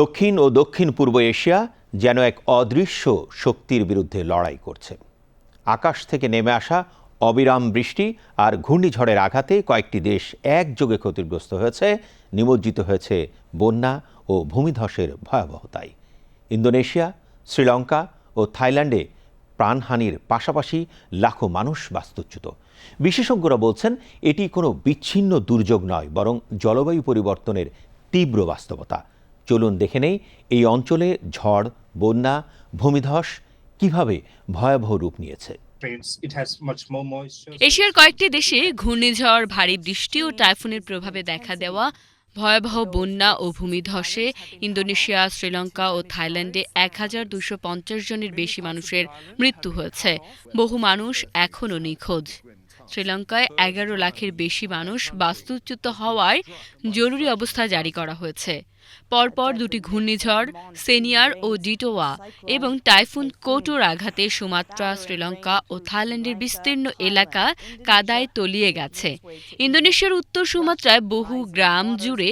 দক্ষিণ ও দক্ষিণ পূর্ব এশিয়া যেন এক অদৃশ্য শক্তির বিরুদ্ধে লড়াই করছে। আকাশ থেকে নেমে আসা অবিরাম বৃষ্টি আর ঘূর্ণিঝড়ের আঘাতে কয়েকটি দেশ একযোগে ক্ষতিগ্রস্ত হয়েছে, নিমজ্জিত হয়েছে বন্যা ও ভূমিধসের ভয়াবহতায়। ইন্দোনেশিয়া, শ্রীলঙ্কা ও থাইল্যান্ডে প্রাণহানির পাশাপাশি লাখো মানুষ বাস্তুচ্যুত। বিশেষজ্ঞরা বলছেন, এটি কোনো বিচ্ছিন্ন দুর্যোগ নয়, বরং জলবায়ু পরিবর্তনের তীব্র বাস্তবতা। চলুন দেখে নেই এই অঞ্চলে ঝড় বন্যা ভূমিধস কীভাবে ভয়াবহ রূপ নিয়েছে. এশিয়ার কয়েকটি দেশে ঘূর্ণিঝড় ভারী বৃষ্টি ও টাইফুনের প্রভাবে দেখা দেওয়া ভয়াবহ বন্যা ও ভূমিধসে ইন্দোনেশিয়া শ্রীলঙ্কা ও থাইল্যান্ডে এক হাজার দুশো পঞ্চাশ জনের বেশি মানুষের মৃত্যু হয়েছে। বহু মানুষ এখনও নিখোঁজ। শ্রীলঙ্কায় এগারো লাখের বেশি মানুষ বাস্তুচ্যুত হওয়ায় জরুরি অবস্থা জারি করা হয়েছে। পরপর দুটি ঘূর্ণিঝড়, সেনিয়ার ও ডিটোয়া এবং টাইফুন কোটোর আঘাতে সুমাত্রা, শ্রীলঙ্কা ও থাইল্যান্ডের বিস্তীর্ণ এলাকা কাদায় তলিয়ে গেছে। ইন্দোনেশিয়ার উত্তর সুমাত্রায় বহু গ্রাম জুড়ে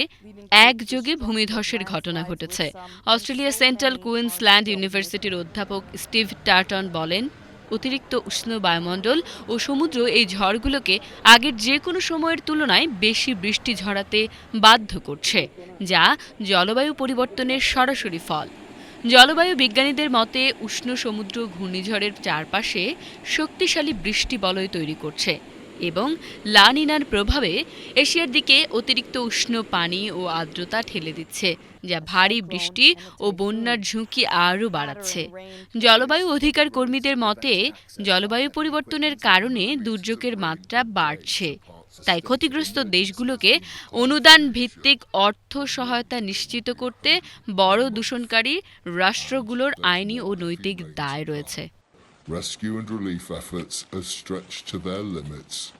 একযোগে ভূমিধসের ঘটনা ঘটেছে। অস্ট্রেলিয়া সেন্ট্রাল কুইন্সল্যান্ড ইউনিভার্সিটির অধ্যাপক স্টিভ টার্টন বলেন অতিরিক্ত উষ্ণ বায়ুমণ্ডল ও সমুদ্র এই ঝড়গুলোকে আগের যে কোনো সময়ের তুলনায় বেশি বৃষ্টি ঝরাতে বাধ্য করছে, যা জলবায়ু পরিবর্তনের সরাসরি ফল। জলবায়ু বিজ্ঞানীদের মতে, উষ্ণ সমুদ্র ঘূর্ণিঝড়ের চারপাশে শক্তিশালী বৃষ্টি বলয় তৈরি করছে এবং লানিনার প্রভাবে এশিয়ার দিকে অতিরিক্ত উষ্ণ পানি ও আর্দ্রতা ঠেলে দিচ্ছে, যা ভারী বৃষ্টি ও বন্যার ঝুঁকি আরও বাড়াচ্ছে। জলবায়ু অধিকার কর্মীদের মতে, জলবায়ু পরিবর্তনের কারণে দুর্যোগের মাত্রা বাড়ছে। তাই ক্ষতিগ্রস্ত দেশগুলোকে অনুদান ভিত্তিক অর্থ সহায়তা নিশ্চিত করতে বড় দূষণকারী রাষ্ট্রগুলোর আইনি ও নৈতিক দায় রয়েছে। Rescue and relief efforts are stretched to their limits.